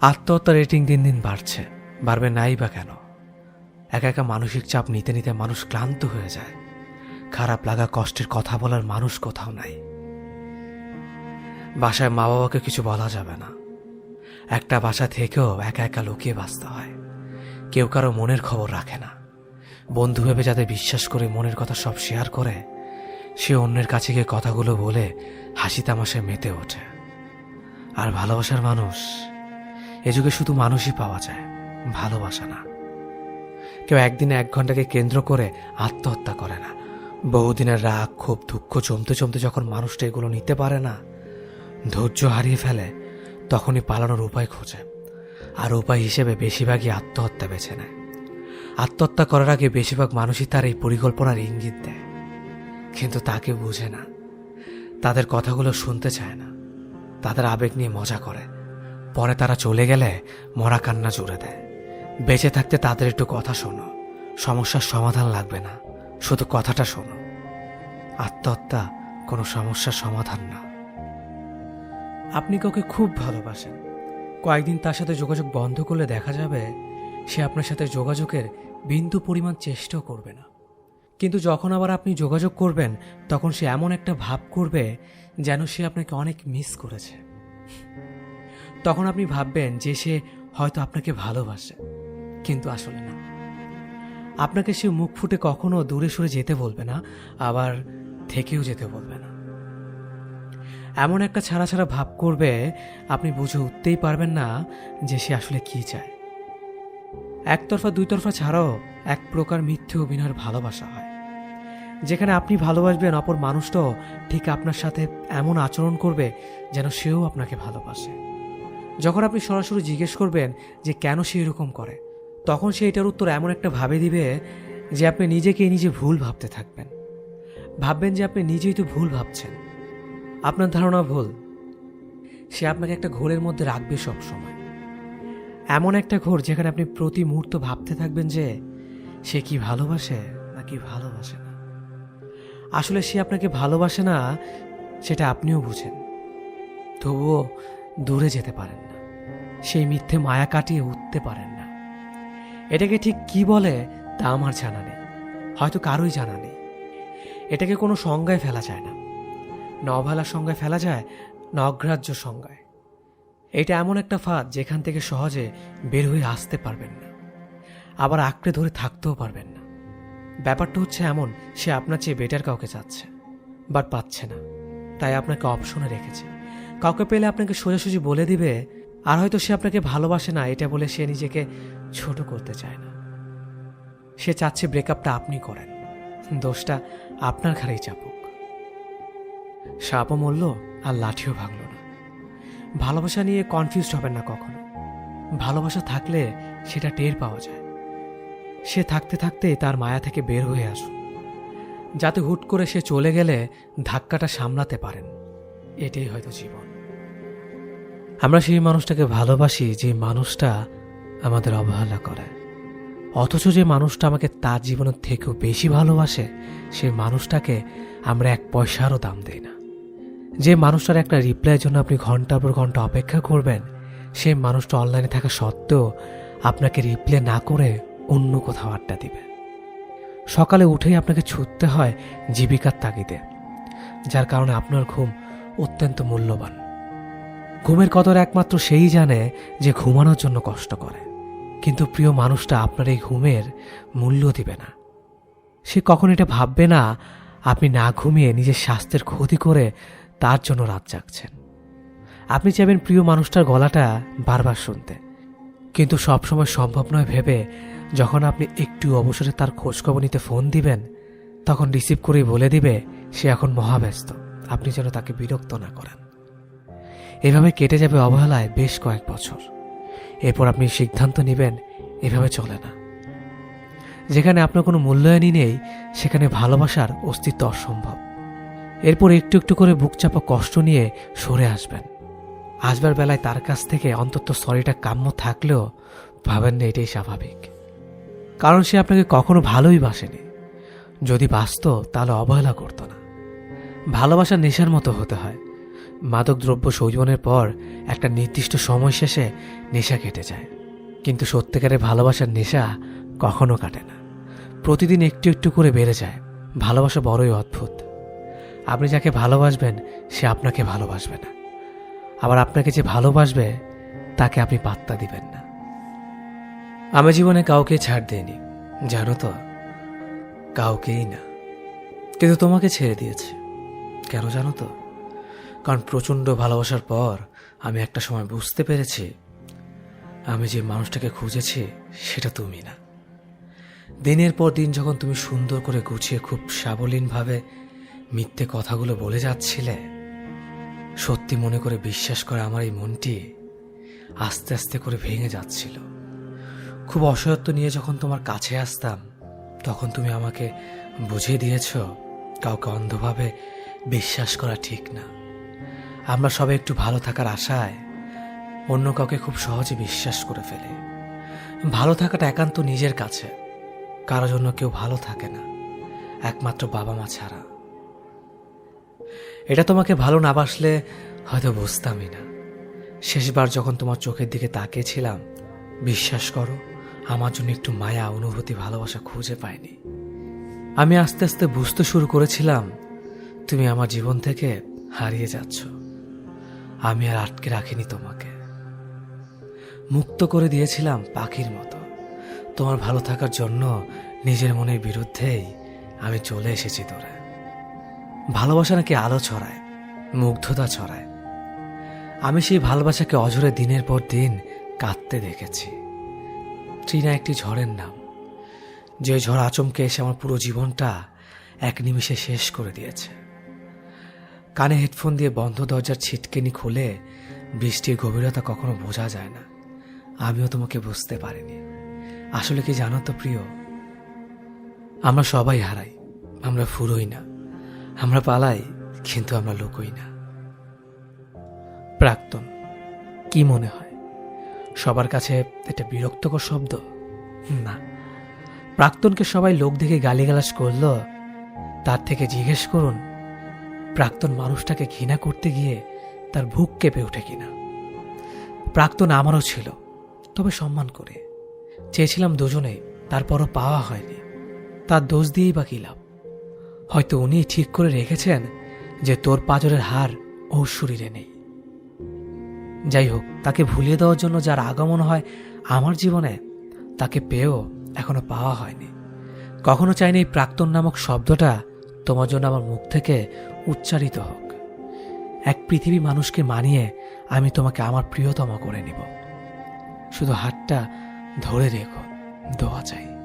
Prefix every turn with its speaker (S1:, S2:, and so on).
S1: আত্মহত্যা রেটিং দিন দিন বাড়ছে। বাড়বে নাই বা কেন? একা একা মানসিক চাপ নিতে নিতে মানুষ ক্লান্ত হয়ে যায়। খারাপ লাগা কষ্টের কথা বলার মানুষ কোথাও নাই। বাসায় মা বাবাকে কিছু বলা যাবে না। একটা বাসা থেকেও একা একা লুকিয়ে বাঁচতে হয়। কেউ কারও মনের খবর রাখে না। বন্ধু ভেবে যাতে বিশ্বাস করে মনের কথা সব শেয়ার করে, সে অন্যের কাছে গিয়ে কথাগুলো বলে হাসি তামাশায় মেতে ওঠে। আর ভালোবাসার মানুষ এ যুগে শুধু মানুষই পাওয়া যায়, ভালোবাসা না। কেউ একদিনে এক ঘন্টাকে কেন্দ্র করে আত্মহত্যা করে না। বহুদিনের রাগ খুব দুঃখ জমতে জমতে যখন মানুষটা এগুলো নিতে পারে না, ধৈর্য হারিয়ে ফেলে, তখনই পালানোর উপায় খোঁজে। আর উপায় হিসেবে বেশিরভাগই আত্মহত্যা বেছে নেয়। আত্মহত্যা করার আগে বেশিরভাগ মানুষই তার এই পরিকল্পনার ইঙ্গিত দেয়। কিন্তু তাকে বুঝে না। তাদের কথাগুলো শুনতে চায় না। তাদের আবেগ নিয়ে মজা করে। পরে তারা চলে গেলে মরা কান্না জুড়ে দেয়। বেঁচে থাকতে তাদের একটু কথা শোনো। সমস্যার সমাধান লাগবে না। শুধু কথাটা শোনো। আত্মহত্যা কোনো সমস্যার সমাধান না। আপনি কাউকে খুব ভালোবাসেন। কয়েকদিন তার সাথে যোগাযোগ বন্ধ করলে দেখা যাবে সে আপনার সাথে যোগাযোগের বিন্দু পরিমাণ চেষ্টাও করবে না। কিন্তু যখন আবার আপনি যোগাযোগ করবেন, তখন সে এমন একটা ভাব করবে যেন সে আপনাকে অনেক মিস করেছে। তখন আপনি ভাববেন যে সে হয়তো আপনাকে ভালোবাসে, কিন্তু আসলে না। আপনাকে সে মুখ ফুটে কখনো দূরে সরে যেতে বলবে না, আবার থেকেও যেতে বলবে না। এমন একটা ছাড়া ছাড়া ভাব করবে, আপনি বুঝে উঠতেই পারবেন না যে সে আসলে কি চায়। একতরফা, দুইতরফা ছাড়াও এক প্রকার মিথ্যে অভিনয়ের ভালোবাসা হয়। যেখানে আপনি ভালোবাসবেন, অপর মানুষটাও ঠিক আপনার সাথে এমন আচরণ করবে যেন সেও আপনাকে ভালোবাসে। যখন আপনি সরাসরি জিজ্ঞেস করবেন যে কেন সে এরকম করে, তখন সে এটার উত্তর এমন একটা ভাবে দিবে যে আপনি নিজেকে নিজে ভুল ভাবতে থাকবেন। ভাববেন যে আপনি নিজেই তো ভুল ভাবছেন। আপনার ধারণা ভুল। সে আপনাকে একটা ঘোরের মধ্যে রাখবে সব সময় এমন একটা ঘোর যেখানে আপনি প্রতি মুহূর্ত ভাবতে থাকবেন যে সে কি ভালোবাসে নাকি ভালোবাসে না। আসলে সে আপনাকে ভালোবাসে না, সেটা আপনিও বুঝেন। তবুও দূরে যেতে পারেন না। সেই মিথ্যে মায়া কাটিয়ে উঠতে পারেন না। এটাকে ঠিক কি বলে তা আমার জানা নেই। হয়তো কারোই জানা নেই। এটাকে কোনো সংজ্ঞায় ফেলা যায় না। ন অবহেলার সংজ্ঞায় ফেলা যায় ন অগ্রাহ্য সংজ্ঞায়। এটা এমন একটা ফাঁদ যেখান থেকে সহজে বের হয়ে আসতে পারবেন না। আবার আঁকড়ে ধরে থাকতেও পারবেন না। ব্যাপারটা হচ্ছে এমন, সে আপনার চেয়ে বেটার কাউকে চাচ্ছে বাট পাচ্ছে না। তাই আপনাকে অপশনে রেখেছে। কাউকে পেলে আপনাকে সোজাসুজি বলে দিবে, আর হয়তো সে আপনাকে ভালোবাসে না, এটা বলে সে নিজেকে ছোট করতে চায় না। সে চাচ্ছে ব্রেকআপটা আপনি করেন। দোষটা আপনার ঘাড়েই চাপুক। সাপও মরল আর লাঠিও ভাঙল না। ভালোবাসা নিয়ে কনফিউজড হবেন না কখনো। ভালোবাসা থাকলে সেটা টের পাওয়া যায়। সে থাকতে থাকতে তার মায়া থেকে বের হয়ে আসুন। যাতে হুট করে সে চলে গেলে ধাক্কাটা সামলাতে পারেন। এটাই হয়তো জীবন। আমরা সেই মানুষটাকে ভালোবাসি যে মানুষটা আমাদের অবহেলা করে। অথচ যে মানুষটা আমাকে তার জীবনের থেকেও বেশি ভালোবাসে সেই মানুষটাকে আমরা এক পয়সারও দাম দিই না। যে মানুষটার একটা রিপ্লাইয়ের জন্য আপনি ঘণ্টার পর ঘণ্টা অপেক্ষা করবেন সেই মানুষটা অনলাইনে থাকা সত্ত্বেও আপনাকে রিপ্লাই না করে অন্য কোথাও আড্ডা দিবে। সকালে উঠেই আপনাকে ছুটতে হয় জীবিকার তাগিদে, যার কারণে আপনার ঘুম অত্যন্ত মূল্যবান। ঘুমের কদর একমাত্র সেই জানে যে ঘুমানোর জন্য কষ্ট করে। কিন্তু প্রিয় মানুষটা আপনার এই ঘুমের মূল্য দিবে না। সে কখন এটা ভাববে না, আপনি না ঘুমিয়ে নিজের স্বাস্থ্যের ক্ষতি করে তার জন্য রাত জাগছেন। আপনি চাইবেন প্রিয় মানুষটার গলাটা বারবার শুনতে। কিন্তু সবসময় সম্ভব নয় ভেবে, যখন আপনি একটু অবসরে তার খোঁজখবর নিতে ফোন দিবেন, তখন রিসিভ করেই বলে দিবে, সে এখন মহাব্যস্ত। আপনি যেন তাকে বিরক্ত না করেন। এভাবে কেটে যাবে অবহেলায় বেশ কয়েক বছর। এরপর আপনি সিদ্ধান্ত নেবেন, এভাবে চলে না। যেখানে আপনার কোনো মূল্যায়নই নেই, সেখানে ভালোবাসার অস্তিত্ব অসম্ভব। এরপর একটু একটু করে বুক চাপা কষ্ট নিয়ে সরে আসবেন। আসবার বেলায় তার কাছ থেকে অন্তত সরিটা কাম্য থাকলেও ভাবেন না এটাই স্বাভাবিক। কারণ সে আপনাকে কখনো ভালোই বাসেনি। যদি বাসত, তাহলে অবহেলা করতো না। ভালোবাসা নেশার মতো হতে হয়। মাদক দ্রব্য সৌজনের পর একটা নির্দিষ্ট সময় শেষে নেশা কেটে যায়। কিন্তু সত্যিকারের ভালোবাসার নেশা কখনো কাটে না। প্রতিদিন একটু একটু করে বেড়ে যায়। ভালোবাসা বড়ই অদ্ভুত। আপনি যাকে ভালোবাসবেন, সে আপনাকে ভালোবাসবে না। আবার আপনাকে যে ভালোবাসবে, তাকে আপনি পাত্তা দিবেন না। আমি জীবনে কাউকে ছাড় দিইনি, জানো তো? কাউকেই না। কিন্তু তোমাকে ছেড়ে দিয়েছি। কেন জানো তো? কারণ প্রচণ্ড ভালোবাসার পর আমি একটা সময় বুঝতে পেরেছি, আমি যে মানুষটাকে খুঁজেছি সেটা তুমি না। দিনের পর দিন যখন তুমি সুন্দর করে গুছিয়ে খুব সাবলীনভাবে মিথ্যে কথাগুলো বলে যাচ্ছিলে, সত্যি মনে করে বিশ্বাস করে আমার এই মনটি আস্তে আস্তে করে ভেঙে যাচ্ছিল। খুব অসহায়ত্ব নিয়ে যখন তোমার কাছে আসতাম, তখন তুমি আমাকে বুঝিয়ে দিয়েছ, কাউকে অন্ধভাবে বিশ্বাস করা ঠিক না। আমরা সবাই একটু ভালো থাকার আশায় অন্য কাউকে খুব সহজে বিশ্বাস করে ফেলে। ভালো থাকাটা একান্ত নিজের কাছে। কারও জন্য কেউ ভালো থাকে না। একমাত্র বাবা মা ছাড়া। এটা তোমাকে ভালো না বাসলে হয়তো বুঝতামই না। শেষবার যখন তোমার চোখের দিকে তাকিয়েছিলাম, বিশ্বাস করো, আমার জন্য একটু মায়া, অনুভূতি, ভালোবাসা খুঁজে পাইনি। আমি আস্তে আস্তে বুঝতে শুরু করেছিলাম, তুমি আমার জীবন থেকে হারিয়ে যাচ্ছ। আমি আর আটকে রাখিনি তোমাকে। মুক্ত করে দিয়েছিলাম পাখির মতো। তোমার ভালো থাকার জন্য নিজের মনের বিরুদ্ধেই আমি চলে এসেছি তোরা। ভালোবাসা নাকি আলো ছড়ায়, মুগ্ধতা ছড়ায়। আমি সেই ভালোবাসাকে অঝরে দিনের পর দিন কাঁদতে দেখেছি। ট্রিনা একটি ঝড়ের নাম। যে ঝড় আচমকে এসে আমার পুরো জীবনটা এক নিমিষে শেষ করে দিয়েছে। কানে হেডফোন দিয়ে বন্ধ দরজার ছিটকেনি খুলে বৃষ্টির গভীরতা কখনো বোঝা যায় না। আমিও তোমাকে বুঝতে পারিনি। আসলে কি জানো তো প্রিয়? আমরা সবাই হারাই। আমরা ফুরোই না। আমরা পালাই, কিন্তু আমরা লোকই না। প্রাক্তন, কি মনে হয়? সবার কাছে এটা বিরক্তকর শব্দ? না। প্রাক্তনকে সবাই লোক দেখে গালিগালাজ করল, তার থেকে জিজ্ঞেস করুন প্রাক্তন মানুষটাকে ঘৃণা করতে গিয়ে তার বুক কেঁপে ওঠে কিনা। প্রাক্তন আমারও ছিল, তবে সম্মান করে। চেয়েছিলাম দুজনে, তারপরও পাওয়া হয়নি। তার দোষ দিয়েই বা কি লাভ? হয়তো উনি ঠিক করে রেখেছেন যে তোর পাজরের হার ওর শরীরে নেই। যাই হোক, তাকে ভুলিয়ে দেওয়ার জন্য যার আগমন হয় আমার জীবনে, তাকে পেয়েও এখনও পাওয়া হয়নি। কখনো চাইনি প্রাক্তন নামক শব্দটা তোমার জন্য আমার মুখ থেকে উচ্চারিত হোক। এক পৃথিবী মানুষকে মানিয়ে আমি তোমাকে আমার প্রিয়তম করে নিব। শুধু হাতটা ধরে রেখো, দোয়া চাই।